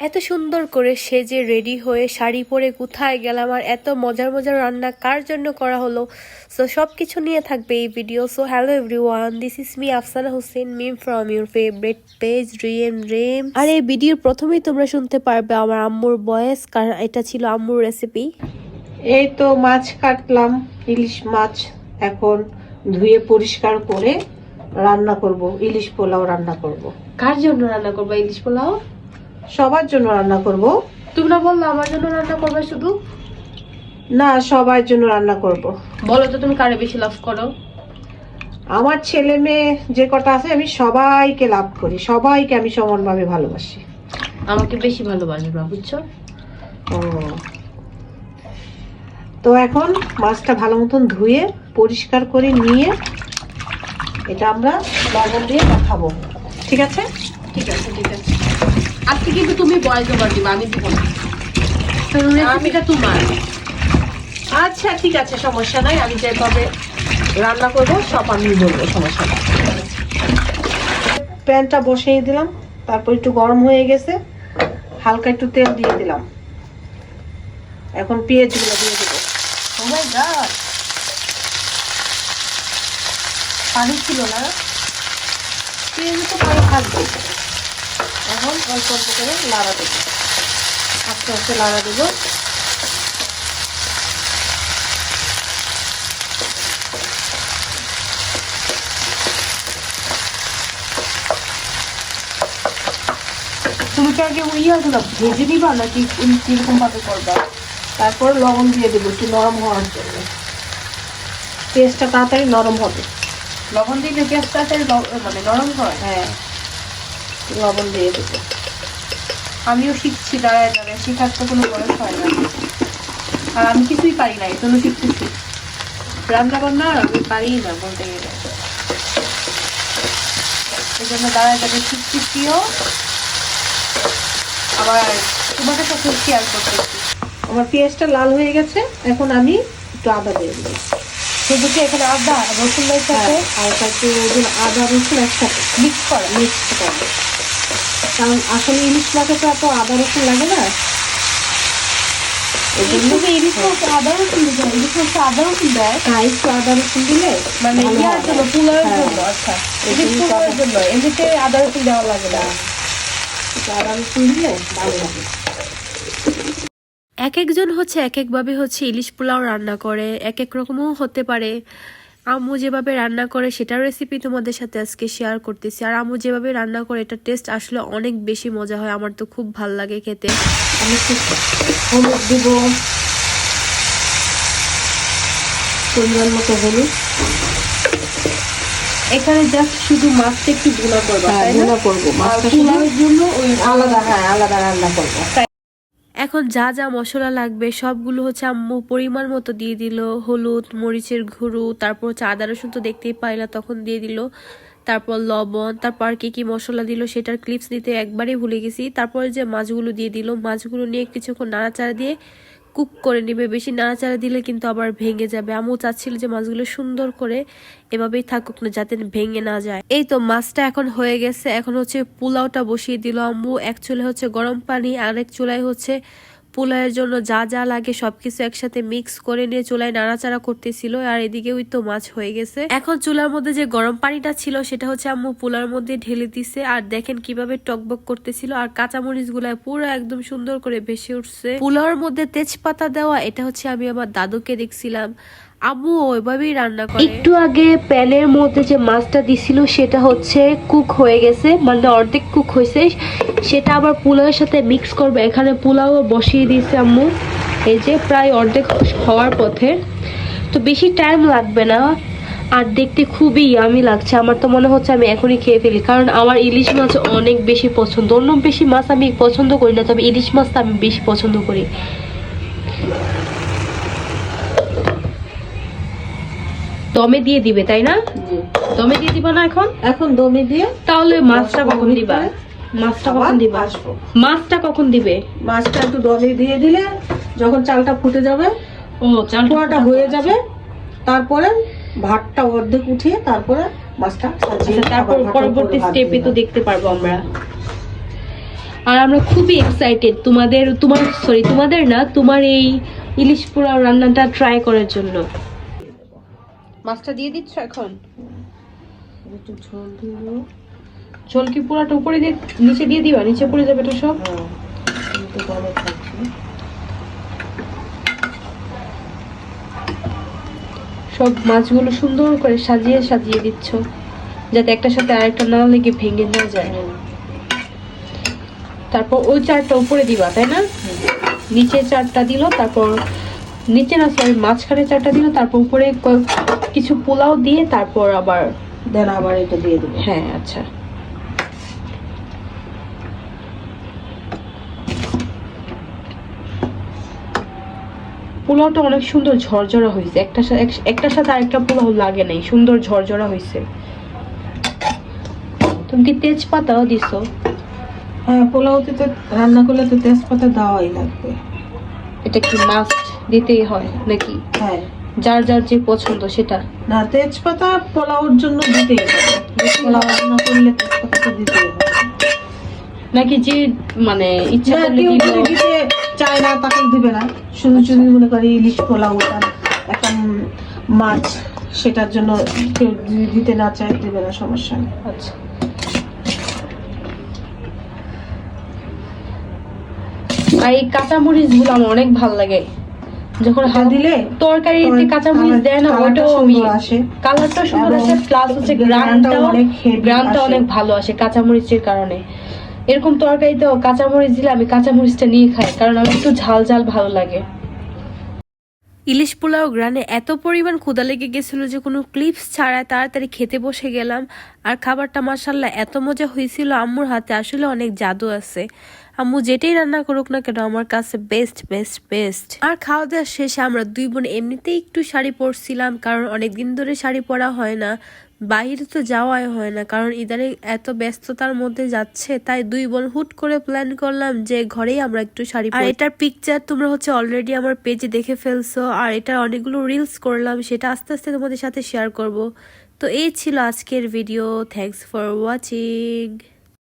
এত সুন্দর করে সেজে রেডি হয়ে শাড়ি পরে কোথায় গেলাম আর এত মজার মজার রান্না কার জন্য করা হলো? সো সব কিছু নিয়ে থাকবে এই video so hello everyone this is me Afsana Hossain Mim from your favourite page রিয়েম রেম আর এই ভিডিওর প্রথমেই তোমরা শুনতে পারবে আমার আম্মুর বয়েস কারণ এটা ছিল আম্মুর রেসিপি এই তো মাছ কাটলাম ইলিশ মাছ এখন ধুয়ে পরিষ্কার করে রান্না করব। ইলিশ পোলাও রান্না করব। কার জন্য রান্না করব ইলিশ পোলাও? সবার জন্য রান্না করব। তুমি না বলল আমার জন্য রান্না করবে শুধু? না সবার জন্য রান্না করব। বলো তো তুমি কারে বেশি লাভ করো? আমার ছেলে মেয়ে যে কটা আছে আমি সবাইকে লাভ করি। সবাইকে আমি সমানভাবে ভালোবাসি। আমাকে বেশি ভালোবাসবে বুঝছ? ও। তো এখন মাছটা ভালো মতন ধুয়ে পরিষ্কার করে নিয়ে এটা আমরা লবণ দিয়ে মাখাবো। ঠিক আছে? ঠিক আছে ঠিক আছে। আজকে কিন্তু তুমি বয়স ওভার দিবা আমি দিব না। রেসিপিটা তোমার। আচ্ছা ঠিক আছে সমস্যা নাই আমি যেভাবে রান্না করব সব আমি বলব সমস্যা নাই। প্যানটা বসিয়ে দিলাম তারপর একটু গরম হয়ে গেছে হালকা একটু তেল দিয়ে দিলাম। এখন পেঁয়াজগুলো দিয়ে দেবো। Oh my God! পানি ছিল না। পেঁয়াজে তো পানি থাকবে এখন অল্প অল্প করে লাড়া দেবো। আস্তে আস্তে লাড়া দেবো। তুমি কি আগে ইয়াগুলো ভেজে নিবা নাকি কীরকম ভাবে করবা? তারপর লবণ দিয়ে দেবো একটু নরম হওয়ার জন্য। পেঁয়াজটা তাড়াতাড়ি নরম হবে। লবণ দিলে পেঁয়াজ তাড়াতাড়ি মানে নরম হয়? হ্যাঁ। লবণ দিয়ে দেবো। আমিও শিখছি দাঁড়ায় দাঁড়ায়। শেখার তো কোনো বয়স হয় না। আর আমি কিছুই পারি না এই জন্য শিখতেছি। রান্না বান্না আমি পারি না বলতে গেলে। এই জন্য দাঁড়ায় দাঁড়ায় শিখতেছিও আবার তোমাদের সাথে শেয়ার করতেছি আমার পেঁয়াজটা লাল হয়ে গেছে এখন আমি একটু আদা দিয়ে দেবো। শুধু এখানে আদা রসুনের সাথে হ্যাঁ, হালকা একটু আদা রসুন একসাথে। মিক্স করা। মিক্স করব কারণ আসলে ইলিশ মাছে তো এত আদা রসুন লাগে না? এই জন্য শুধু ইলিশ মাছ আদা রসুন দিতে ইলিশ মাছ আদা রসুন দেয়। একটু আদা রসুন দিলে মানে ইয়ার জন্য পোলাওয়ের। জন্য আচ্ছা। ইলিশ জন্য জন্য এমনিতে আদা রসুন দেওয়া লাগে না। আদা রসুন দিলে ভালো লাগে এক একজন হচ্ছে এক একভাবে হচ্ছে ইলিশ পোলাও রান্না করে এক এক রকমও হতে পারে। আম্মু যেভাবে রান্না করে সেটার রেসিপি তোমাদের সাথে আজকে শেয়ার করতেছি। আর আম্মু যেভাবে রান্না করে এটা টেস্ট আসলে অনেক বেশি মজা হয়। আমার তো খুব ভালো লাগে খেতে। আমি হলুদ দিব। পরিমাণ মতো হলুদ। এখানে জাস্ট শুধু মাছটা একটু ভুনা করবা হ্যাঁ, তাই না? ভুনা করব। মাছটা জন্য ওই আলাদা হ্যাঁ আলাদা রান্না করব। এখন যা যা মশলা লাগবে সবগুলো হচ্ছে আম্মু পরিমাণ মতো দিয়ে দিল। হলুদ, মরিচের ঘুরু তারপর হচ্ছে আদা, রসুন তো দেখতেই পাইলা, তখন দিয়ে দিল। তারপর লবণ, তারপর আর কি কি মশলা দিল সেটার ক্লিপস দিতে একবারই ভুলে গেছি। তারপর যে মাছগুলো দিয়ে দিল, মাছগুলো নিয়ে কিছুক্ষণ নাড়াচাড়া দিয়ে কুক করে নিবে, বেশি নাড়াচাড়া দিলে কিন্তু আবার ভেঙে যাবে। আমিও চাচ্ছিল যে মাছগুলো সুন্দর করে এভাবেই থাকুক না, যাতে ভেঙে না যায়। এই তো মাছটা এখন হয়ে গেছে। এখন হচ্ছে পোলাওটা বসিয়ে দিল আম্মু। এক চুলে হচ্ছে গরম পানি আর এক চুলায় হচ্ছে পোলাওয়ের জন্য যা যা লাগে সবকিছু একসাথে মিক্স করে নিয়ে চুলায় নাড়াচাড়া করতেছিল আর এদিকে ওই তো মাছ হয়ে গেছে। এখন চুলার মধ্যে যে গরম পানিটা ছিল সেটা হচ্ছে আম্মু পোলার মধ্যে ঢেলে দিছে আর দেখেন কীভাবে টকবক করতেছিল আর কাঁচামরিচ গুলায় পুরো একদম সুন্দর করে ভেসে উঠছে। পোলাওর মধ্যে তেজপাতা দেওয়া, এটা হচ্ছে আমি আমার দাদুকে দেখছিলাম। আম্মু, ওইভাবেই রান্না করে। একটু আগে প্যানের মধ্যে যে মাছটা দিছিল, সেটা হচ্ছে কুক হয়ে গেছে মানে অর্ধেক কুক হয়েছে। সেটা আবার পোলাওয়ের সাথে মিক্স করবে। এখানে পোলাও বসিয়ে দিয়েছে আম্মু। এই যে প্রায় অর্ধেক হওয়ার পথে। তো বেশি টাইম লাগবে না। আর দেখতে খুবই আমি লাগছে। আমার তো মনে হচ্ছে আমি এখনই খেয়ে ফেলি। কারণ আমার ইলিশ মাছ অনেক বেশি পছন্দ। অন্য বেশি মাছ আমি পছন্দ করি না, তবে ইলিশ মাছটা আমি বেশি পছন্দ করি। দমে দিয়ে দিবে তাই না? দমে দিয়ে দিবা না এখন? এখন দমে দিয়ে তাহলে মাছটা কখন দিবা? মাছটা কখন দিবা। মাছটা কখন দিবে? মাছটা একটু দমে দিয়ে দিলে যখন চালটা ফুটে যাবে ও চাল পোড়াটা হয়ে যাবে। তারপরে ভাতটা অর্ধেক উঠিয়ে তারপরে মাছটা আচ্ছা, তারপর পরবর্তী স্টেপে তো দেখতে পারব আমরা। আর আমরা খুবই এক্সাইটেড তোমাদের তোমার সরি তোমাদের না তোমার এই ইলিশ পোড়া রান্নাটা ট্রাই করার জন্য। মাছটা দিয়ে দিচ্ছ এখন? একটু ঝোল দিব ঝোল কি পুরাটা উপরে দিয়ে নিচে দিয়ে দিবা? নিচে পড়ে যাবে তো সব? হ্যাঁ সব মাছগুলো সুন্দর করে সাজিয়ে সাজিয়ে দিচ্ছ যাতে একটা সাথে আরেকটা না লেগে ভেঙে না যায়। তারপর ওই চারটা উপরে দিবা তাই না? নিচে চারটা দিল তারপর নিচে না সরি মাঝখানে চারটা দিল তারপর উপরে কিছু পোলাও দিয়ে তারপর আবার দেন আবার এটা দিয়ে দেবো। হ্যাঁ আচ্ছা। পোলাওটা অনেক সুন্দর ঝরঝরা হয়েছে। একটা সা- এক- একটার সাথে আরেকটা পোলাও লাগে নাই সুন্দর ঝরঝরা হয়েছে। তুমি কি তেজপাতাও দিছো? হ্যাঁ পোলাওতে তো রান্না করলে তো তেজপাতা দেওয়াই লাগবে। এটা কি মাস্ট দিতেই হয় নাকি? হ্যাঁ। যার যার যে পছন্দ সেটা। না তেজপাতা পোলাওর জন্য দিতেই হবে পোলাও। রান্না করলে তেজপাতা তো দিতেই হবে নাকি যে মানে ইচ্ছা না, করলে দিতে চায় না তখন দিবে না। শুধু মনে করি ইলিশ পোলাও একটা মাছ সেটার জন্য কেউ দিতে না চায় দিবে না সমস্যা নেই। আচ্ছা। আর এই কাঁচামরিচগুলো আমার অনেক ভালো লাগে। যখন হাত দিলে তরকারিতে কাঁচামরিচ দেয় না ওটাও আমি আসে। কালারটা সুন্দর আসে প্লাস হচ্ছে গ্রানটাও অনেক heavy গ্রানটা অনেক ভালো আসে কাঁচামরিচের কারণে। এরকম তরকারিতেও কাঁচামরিচ দিলে আমি কাঁচামরিচটা নিয়ে খাই কারণ আমার একটু ঝাল ঝাল ভালো লাগে। ইলিশ পোলাও গ্রানে এত পরিমাণ ক্ষুদা লেগে গেছিল যে কোনো ক্লিপস ছাড়া তাড়াতাড়ি খেতে বসে গেলাম। আর খাবারটা মাসাল্লাহ এত মজা হয়েছিল আম্মুর হাতে আসলে অনেক জাদু আছে। আম্মু যেটাই রান্না করুক না কেন আমার কাছে বেস্ট বেস্ট বেস্ট আর খাওয়া দাওয়া শেষে আমরা দুই বোন এমনিতেই একটু শাড়ি পরছিলাম কারণ অনেক দিন ধরে শাড়ি পরা হয় না বাইরে তো যাওয়াই হয় না কারণ ইদানিং এত ব্যস্ততার মধ্যে যাচ্ছে তাই দুই বোন হুট করে প্ল্যান করলাম যে ঘরেই আমরা একটু শাড়ি আর এটার পিকচার তোমরা হচ্ছে অলরেডি আমার পেজে দেখে ফেলছো আর এটার অনেকগুলো রিলস করলাম সেটা আস্তে আস্তে তোমাদের সাথে শেয়ার করব। তো এই ছিল আজকের ভিডিও থ্যাঙ্কস ফর ওয়াচিং